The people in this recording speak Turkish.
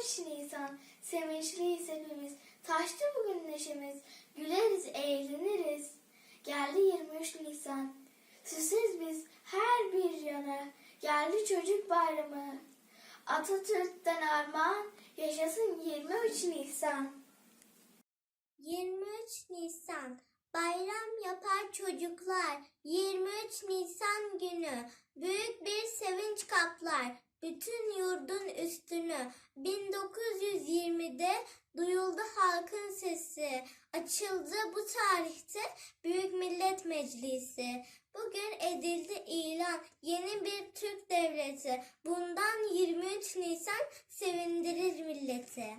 23 Nisan, sevinçliyiz hepimiz. Taştı bugün neşemiz, güleriz, eğleniriz. Geldi 23 Nisan, süsüz biz her bir yana. Geldi çocuk bayramı. Atatürk'ten armağan, yaşasın 23 Nisan. 23 Nisan bayram yapar çocuklar. 23 Nisan günü büyük bir sevinç kaplar bütün yurdun üstünü. 1920'de duyuldu halkın sesi. Açıldı bu tarihte Büyük Millet Meclisi. Bugün edildi ilan yeni bir Türk devleti. Bundan 23 Nisan sevindirir milleti.